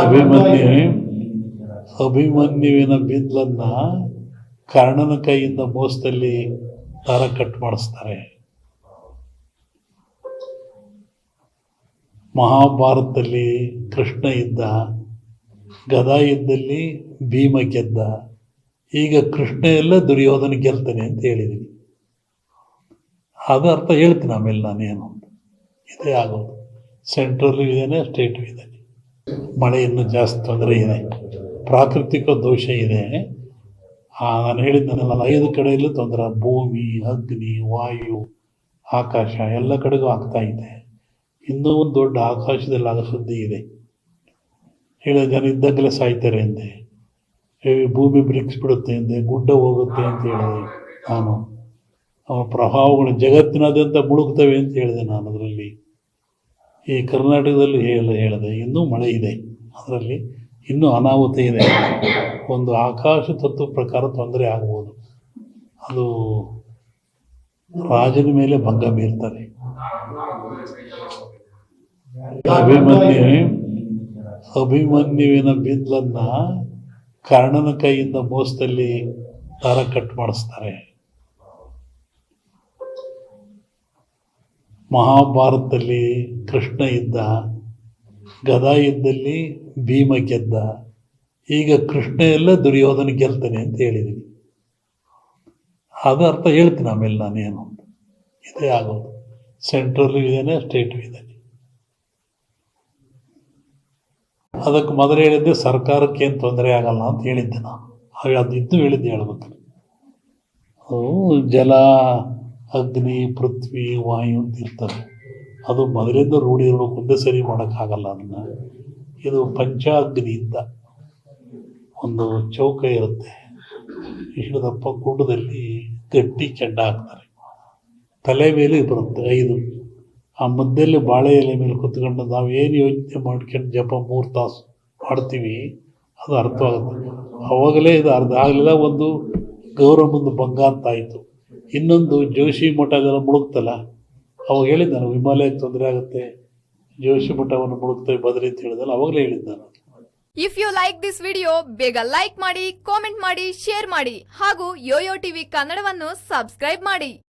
ಅಭಿಮನ್ಯು, ಅಭಿಮನ್ಯುವಿನ ಬಿದ್ಲನ್ನ ಕರ್ಣನ ಕೈಯಿಂದ ಮೋಸದಲ್ಲಿ ದಾರ ಕಟ್ ಮಾಡಿಸ್ತಾರೆ. ಮಹಾಭಾರತದಲ್ಲಿ ಕೃಷ್ಣ ಇದ್ದ, ಗದಾ ಇದ್ದಲ್ಲಿ ಭೀಮ ಗೆದ್ದ, ಈಗ ಕೃಷ್ಣ ಎಲ್ಲ ದುರ್ಯೋಧನ ಗೆಲ್ತಾನೆ ಅಂತ ಹೇಳಿದ್ದೀನಿ ಅದು ಅರ್ಥ ಹೇಳ್ತೀನಿ ಆಮೇಲೆ ನಾನೇನು ಇದೇ ಆಗೋದು. ಸೆಂಟ್ರಲ್ಲೂ ಇದ್ದೇನೆ ಸ್ಟೇಟು ಇದೆ. ಮಳೆ ಇನ್ನೂ ಜಾಸ್ತಿ ತೊಂದರೆ ಇದೆ. ಪ್ರಾಕೃತಿಕ ದೋಷ ಇದೆ. ನಾನು ಹೇಳಿದ್ದೆನಲ್ಲ ಐದು ಕಡೆಯಲ್ಲೂ ತೊಂದರೆ. ಭೂಮಿ, ಅಗ್ನಿ, ವಾಯು, ಆಕಾಶ ಎಲ್ಲ ಕಡೆಗೂ ಆಗ್ತಾ ಇದೆ. ಇನ್ನೂ ಒಂದು ದೊಡ್ಡ ಆಕಾಶದಲ್ಲಿ ಆಗ ಸುದ್ದಿ ಇದೆ. ಹೇಳಿದ ಜನ ಇದ್ದಾಗಲೇ ಸಾಯ್ತಾರೆ ಅಂದೆ ಭೂಮಿ ಬಿಡುತ್ತೆ ಅಂದೆ ಗುಡ್ಡ ಹೋಗುತ್ತೆ ಅಂತ ಹೇಳಿದೆ ನಾನು. ಅವ ಪ್ರಭಾವಗಳು ಜಗತ್ತಿನಾದ್ಯಂತ ಮುಳುಗ್ತವೆ ಅಂತ ಹೇಳಿದೆ ನಾನು ಅದರಲ್ಲಿ. ಈ ಕರ್ನಾಟಕದಲ್ಲಿ ಹೇಳ, ಹೇಳಿದೆ ಇನ್ನೂ ಮಳೆ ಇದೆ. ಅದರಲ್ಲಿ ಇನ್ನೂ ಅನಾಹುತ ಇದೆ. ಒಂದು ಆಕಾಶ ತತ್ವ ಪ್ರಕಾರ ತೊಂದರೆ ಆಗ್ಬೋದು. ಅದು ರಾಜನ ಮೇಲೆ ಭಂಗ ಬೀರ್ತಾರೆ. ಅಭಿಮನ್ಯು, ಅಭಿಮನ್ಯುವಿನ ಬಿದ್ಲನ್ನ ಕರ್ಣನ ಕೈಯಿಂದ ಮೋಸದಲ್ಲಿ ದಾರ ಕಟ್ ಮಾಡಿಸ್ತಾರೆ. ಮಹಾಭಾರತದಲ್ಲಿ ಕೃಷ್ಣ ಇದ್ದ, ಗದಾ ಇದ್ದಲ್ಲಿ ಭೀಮ ಗೆದ್ದ, ಈಗ ಕೃಷ್ಣ ಎಲ್ಲ ದುರ್ಯೋಧನ ಗೆಲ್ತಾನೆ ಅಂತ ಹೇಳಿದ್ದೀನಿ ಅದು ಅರ್ಥ ಹೇಳ್ತೀನಿ ಆಮೇಲೆ ನಾನೇನು ಇದೇ ಆಗೋದು. ಸೆಂಟ್ರಲ್ ಇದ್ದಾನೆ ಸ್ಟೇಟು ಇದ್ದಾನೆ ಅದಕ್ಕೆ ಮೊದಲು ಹೇಳಿದ್ದೆ ಸರ್ಕಾರಕ್ಕೆ ಏನು ತೊಂದರೆ ಆಗಲ್ಲ ಅಂತ ಹೇಳಿದ್ದೆ ನಾನು. ಅದು ಇದ್ದು ಹೇಳಿದ್ದೆ ಹೇಳ್ಬೇಕು. ಜಲ ಅಗ್ನಿ ಪೃಥ್ವಿ ವಾಯು ಅಂತ ಇರ್ತದೆ. ಅದು ಮೊದಲಿಂದ ರೂಢಿ ಇರಬೇಕು ಒಂದೇ ಸರಿ ಮಾಡೋಕ್ಕಾಗಲ್ಲ ಅದನ್ನು. ಇದು ಪಂಚಾಗ್ನಿಯಿಂದ ಒಂದು ಚೌಕ ಇರುತ್ತೆ. ವಿಶ್ವದಪ್ಪ ಗುಂಡದಲ್ಲಿ ಗಟ್ಟಿ ಚೆಂಡ ಹಾಕ್ತಾರೆ. ತಲೆ ಮೇಲೆ ಬರುತ್ತೆ ಐದು. ಆ ಮಧ್ಯದಲ್ಲಿ ಬಾಳೆ ಎಲೆ ಮೇಲೆ ಕುತ್ಕೊಂಡು ನಾವು ಏನು ಯೋಚನೆ ಮಾಡ್ಕೊಂಡು ಜಪ ಮೂರು ತಾಸು ಮಾಡ್ತೀವಿ, ಅದು ಅರ್ಥವಾಗುತ್ತೆ. ಅವಾಗಲೇ ಇದು ಅರ್ಧ ಆಗಲಿಲ್ಲ, ಒಂದು ಗೌರವ ಭಂಗ ಅಂತ ಇನ್ನೊಂದು ಜೋಶಿ ಮಠಗೆಲ್ಲ ಮುಳುಗ್ತಲ್ಲ? ಅವಾಗ ಹೇಳಿದ್ದಾನೆ ನಾನು ತೊಂದರೆ ಆಗುತ್ತೆ, ಜೋಶಿ ಮಠವನ್ನು ಮುಳುಗ್ತೇವೆ ಬದ್ರಿ ಅಂತ ಹೇಳಿದಲ್ಲ, ಅವಾಗಲೇ ಹೇಳಿದ್ದಾನೆ ನಾನು if you like this video ಬೇಗ ಲೈಕ್ ಮಾಡಿ ಕಾಮೆಂಟ್ ಮಾಡಿ ಶೇರ್ ಮಾಡಿ, ಹಾಗೂ ಯೋಯೋ ಟಿವಿ ಕನ್ನಡವನ್ನು ಸಬ್ಸ್ಕ್ರೈಬ್ ಮಾಡಿ.